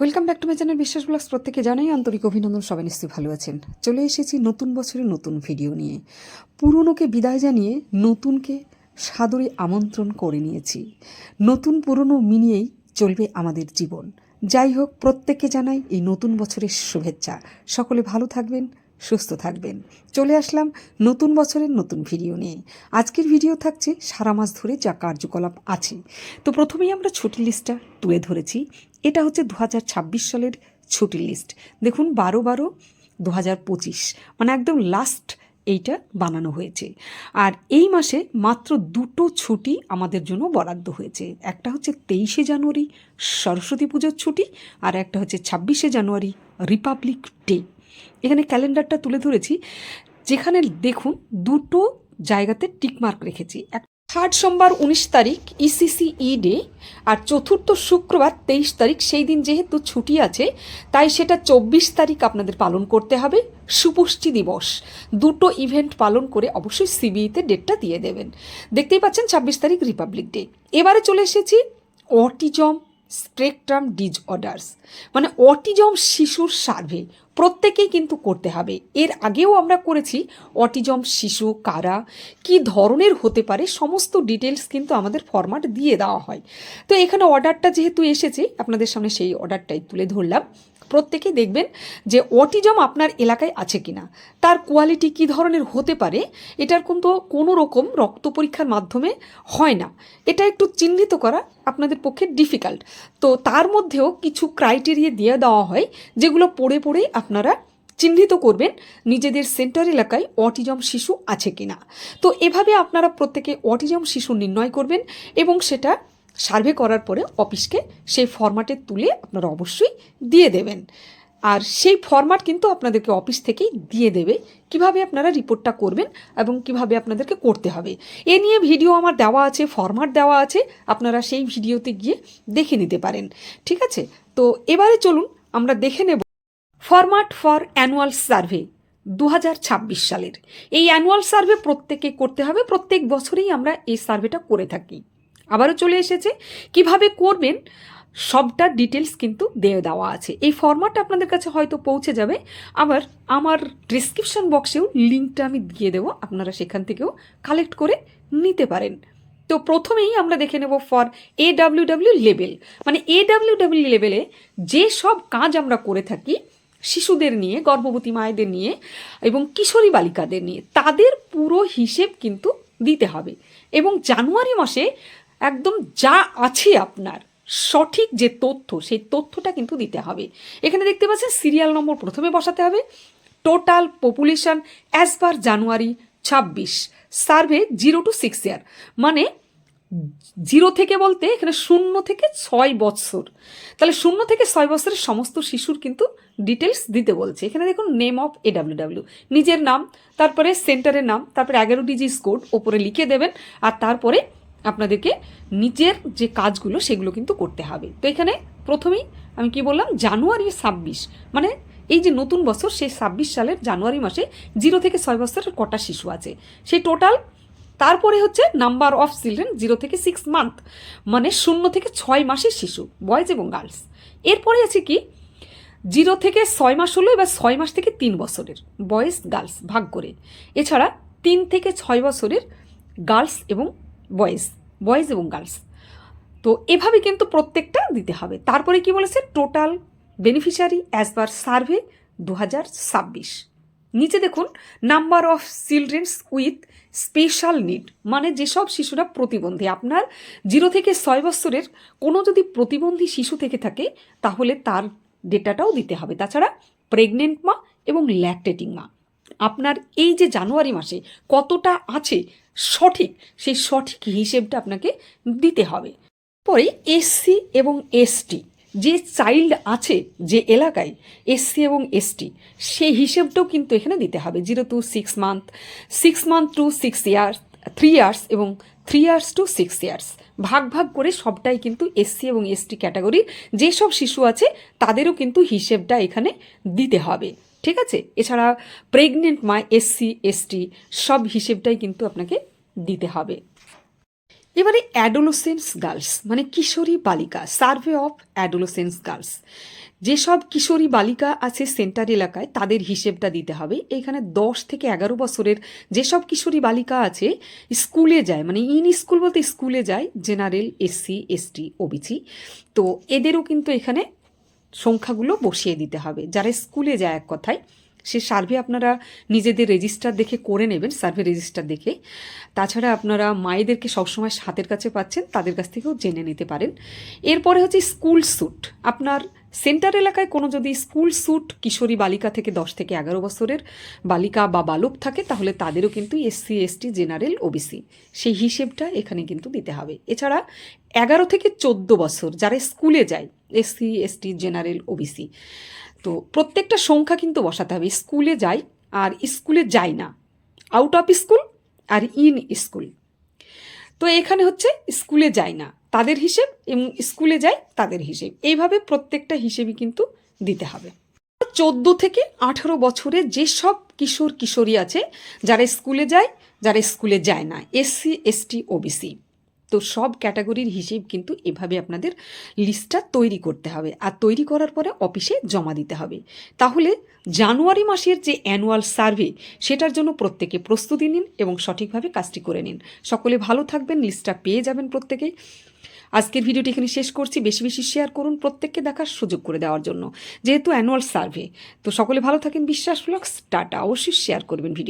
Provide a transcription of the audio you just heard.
Welcome back to my channel Biswas vlogs প্রত্যেকে জানাই আন্তরিক অভিনন্দন, সবাই নিশ্চয়ই ভালো আছেন। চলে এসেছি নতুন বছরের নতুন ভিডিও নিয়ে। পুরনোকে বিদায় জানিয়ে নতুনকে সাদরে আমন্ত্রণ করে নিয়েছি। নতুন পুরনো মিনিয়েই চলবে আমাদের জীবন। যাই হোক, প্রত্যেককে জানাই এই নতুন বছরের শুভেচ্ছা। সকলে ভালো থাকবেন, সুস্থ থাকবেন। চলে আসলাম নতুন বছরের নতুন ভিডিও নিয়ে। আজকের ভিডিও থাকছে সারা মাস ধরে যা কার্যকলাপ আছে। তো প্রথমেই আমরা ছুটির লিস্টটা তুলে ধরেছি। এটা হচ্ছে দু হাজার ছাব্বিশ সালের ছুটির লিস্ট দেখুন, বারো বারো দু মানে একদম লাস্ট এইটা বানানো হয়েছে। আর এই মাসে মাত্র দুটো ছুটি আমাদের জন্য বরাদ্দ হয়েছে। একটা হচ্ছে তেইশে জানুয়ারি সরস্বতী পুজোর ছুটি, আর একটা হচ্ছে ছাব্বিশে জানুয়ারি রিপাবলিক ডে। এখানে ক্যালেন্ডারটা তুলে ধরেছি। যেখানে দেখুন, দুটো জায়গাতে টিকমার্ক রেখেছি। এক থার্ড সোমবার উনিশ তারিখ ইসিসি ই ডে আর চতুর্থ শুক্রবার তেইশ তারিখ, সেই দিন যেহেতু ছুটি আছে, তাই সেটা চব্বিশ তারিখ আপনাদের পালন করতে হবে। সুপুষ্টি দিবস, দুটো ইভেন্ট পালন করে অবশ্যই সিবিইতে ডেটটা দিয়ে দেবেন। দেখতেই পাচ্ছেন ছাব্বিশ তারিখ রিপাবলিক ডে। এবারে চলে এসেছি অটিজম স্পেকট্রাম ডিজঅর্ডার্স মানে অটিজম শিশুর সার্ভে। প্রত্যেকেই কিন্তু করতে হবে। এর আগেও আমরা করেছি অটিজম শিশু, কারা, কি ধরনের হতে পারে, সমস্ত ডিটেলস কিন্তু আমাদের ফরম্যাট দিয়ে দেওয়া হয়। তো এখানে অর্ডারটা যেহেতু এসেছে, আপনাদের সামনে সেই অর্ডারটাই তুলে ধরলাম। প্রত্যেকেই দেখবেন যে অটিজম আপনার এলাকায় আছে কিনা। তার কোয়ালিটি কী ধরনের হতে পারে, এটার কিন্তু কোনো রকম রক্ত পরীক্ষার মাধ্যমে হয় না। এটা একটু চিহ্নিত করা আপনাদের পক্ষে ডিফিকাল্ট তো তার মধ্যেও কিছু ক্রাইটেরিয়া দিয়ে দেওয়া হয়, যেগুলো পড়ে পড়েই আপনারা চিহ্নিত করবেন নিজেদের সেন্টার এলাকায় অটিজম শিশু আছে কিনা। তো এভাবে আপনারা প্রত্যেকে অটিজম শিশু নির্ণয় করবেন এবং সেটা সার্ভে করার পরে অফিসকে সেই ফরম্যাটে তুলে আপনারা অবশ্যই দিয়ে দেবেন। আর সেই ফরম্যাট কিন্তু আপনাদেরকে অফিস থেকেই দিয়ে দেবে কীভাবে আপনারা রিপোর্টটা করবেন এবং কীভাবে আপনাদেরকে করতে হবে। এ নিয়ে ভিডিও আমার দেওয়া আছে, ফরম্যাট দেওয়া আছে, আপনারা সেই ভিডিওতে গিয়ে দেখে নিতে পারেন। ঠিক আছে? তো এবারে চলুন, আমরা দেখে নেব ফরম্যাট ফর অ্যানুয়াল সার্ভে দু হাজার ছাব্বিশ সালের। এই অ্যানুয়াল সার্ভে প্রত্যেকে করতে হবে, প্রত্যেক বছরেই আমরা এই সার্ভেটা করে থাকি। আবারও চলে এসেছে। কীভাবে করবেন সবটা ডিটেলস কিন্তু দিয়ে দেওয়া আছে। এই ফরম্যাটটা আপনাদের কাছে হয়তো পৌঁছে যাবে। আবার আমার ডিসক্রিপশন বক্সেও লিঙ্কটা আমি দিয়ে দেবো। আপনারা সেখান থেকেও কালেক্ট করে নিতে পারেন। তো প্রথমেই আমরা দেখে নেব for A W W level মানে এ ডাব্লিউ ডাব্লিউ লেভেলে যে সব কাজ আমরা করে থাকি, শিশুদের নিয়ে, গর্ভবতী মায়েদের নিয়ে এবং কিশোরী বালিকাদের নিয়ে, তাদের পুরো হিসেব কিন্তু দিতে হবে। এবং জানুয়ারি মাসে একদম যা আছে আপনার, সঠিক যে তথ্য, সেই তথ্যটা কিন্তু দিতে হবে। এখানে দেখতে পাচ্ছেন সিরিয়াল নম্বর প্রথমে বসাতে হবে। Total population as per January ছাব্বিশ survey zero two six year মানে জিরো থেকে বলতে এখানে শূন্য থেকে ছয় বৎসর তাহলে শূন্য থেকে ছয় বছরের সমস্ত শিশুর কিন্তু ডিটেলস দিতে বলছে। এখানে দেখুন name of A W W নিজের নাম, তারপরে সেন্টারের নাম, তারপরে এগারো ডিজিস কোড ওপরে লিখে দেবেন, আর তারপরে আপনাদেরকে নিজের যে কাজগুলো সেগুলো কিন্তু করতে হবে। তো এখানে প্রথমেই আমি কি বললাম? জানুয়ারি ছাব্বিশ। মানে এই যে নতুন বছর, সেই ছাব্বিশ সালের জানুয়ারি মাসে জিরো থেকে ছয় বছরের কটা শিশু আছে। সেই টোটাল তারপরে হচ্ছে নাম্বার অফ চিলড্রেন জিরো থেকে সিক্স মান্থ মানে শূন্য থেকে ছয় মাসের শিশু বয়েজ এবং গার্লস এরপরে আছে কি? জিরো থেকে ছয় মাস হলো এবার ছয় মাস থেকে তিন বছরের বয়েজ গার্লস ভাগ করে। এছাড়া তিন থেকে ছয় বছরের গার্লস এবং বয়েজ বয়েজ এবং গার্লস। তো এভাবে কিন্তু প্রত্যেকটা দিতে হবে। তারপরে কি বলেছে? Total beneficiary as per survey দু হাজার ছাব্বিশ। নিচে দেখুন, number of childrens with special need মানে যেসব শিশুরা প্রতিবন্ধী। আপনার জিরো থেকে ছয় বছরের কোনো যদি প্রতিবন্ধী শিশু থেকে থাকে, তাহলে তার ডেটাটাও দিতে হবে। তাছাড়া প্রেগনেন্ট মা এবং ল্যাকটেটিং মা। আপনার এই যে জানুয়ারি মাসে কতটা আছে সঠিক, সেই সঠিক হিসেবটা আপনাকে দিতে হবে। পরে এসসি এবং এসটি যে চাইল্ড আছে যে এলাকায় এসসি এবং এসটি সেই হিসেবটাও কিন্তু এখানে দিতে হবে। Zero two six month six month two six years three years এবং three years two six years ভাগ ভাগ করে সবটাই কিন্তু এসসি এবং এসটি ক্যাটাগরির যেসব শিশু আছে তাদেরও কিন্তু হিসেবটা এখানে দিতে হবে। ঠিক আছে? এছাড়া প্রেগনেন্ট মা এসসি এসটি সব হিসেবটাই কিন্তু আপনাকে দিতে হবে। এবারে অ্যাডোলোসেন্স গার্লস মানে কিশোরী বালিকা, সার্ভে অফ অ্যাডোলোসেন্স গার্লস। যেসব কিশোরী বালিকা আছে সেন্টার এলাকায়, তাদের হিসেবটা দিতে হবে। এখানে দশ থেকে এগারো বছরের যেসব কিশোরী বালিকা আছে, স্কুলে যায় মানে ইন স্কুল বলতে স্কুলে যায়, জেনারেল, এসসি, এসটি, ওবিসি। তো এদেরও কিন্তু এখানে সংখ্যাগুলো বসিয়ে দিতে হবে। যারা স্কুলে যায় এক কথায় সে সার্ভে আপনারা নিজেদের রেজিস্টার দেখে করে নেবেন সার্ভে রেজিস্টার দেখে। তাছাড়া আপনারা মায়েদেরকে সবসময় হাতের কাছে পাচ্ছেন, তাদের কাছ থেকেও জেনে নিতে পারেন। এরপরে হচ্ছে স্কুল স্যুট আপনার সেন্টার এলাকায় কোনো যদি স্কুল স্যুট কিশোরী বালিকা থেকে দশ থেকে এগারো বছরের বালিকা বা বালক থাকে, তাহলে তাদেরও কিন্তু এসসি এসটি জেনারেল ওবিসি সেই হিসেবটা এখানে কিন্তু দিতে হবে। এছাড়া এগারো থেকে চোদ্দ বছর যারা স্কুলে যায় এসসি এসটি জেনারেল ওবিসি তো প্রত্যেকটা সংখ্যা কিন্তু বসাতে হবে। স্কুলে যায় আর স্কুলে যায় না। আউট অফ স্কুল আর ইন স্কুল তো এখানে হচ্ছে স্কুলে যায় না। তাদের হিসেব এবং স্কুলে যায় তাদের হিসেব। এইভাবে প্রত্যেকটা হিসেবই কিন্তু দিতে হবে। চোদ্দ থেকে আঠেরো বছরে যেসব কিশোর, কিশোরী আছে, যারা স্কুলে যায়, যারা স্কুলে যায় না, এসসি, এসটি, ওবিসি, তো সব ক্যাটাগরির হিসেব কিন্তু এভাবে আপনাদের লিস্টটা তৈরি করতে হবে। আর তৈরি করার পরে অফিসে জমা দিতে হবে। তাহলে জানুয়ারি মাসের যে অ্যানুয়াল সার্ভে, সেটার জন্য প্রত্যেকে প্রস্তুতি নিন এবং সঠিকভাবে কাজটি করে নিন। সকলে ভালো থাকবেন, লিস্টটা পেয়ে যাবেন প্রত্যেকেই। আজকের ভিডিওটি এখানে শেষ করছি। বেশি বেশি শেয়ার করুন প্রত্যেককে দেখার সুযোগ করে দেওয়ার জন্য। যেহেতু অ্যানুয়াল সার্ভে তো সকলে ভালো থাকেন, বিশ্বাস ব্লগস টাটা। অবশ্যই শেয়ার করবেন ভিডিও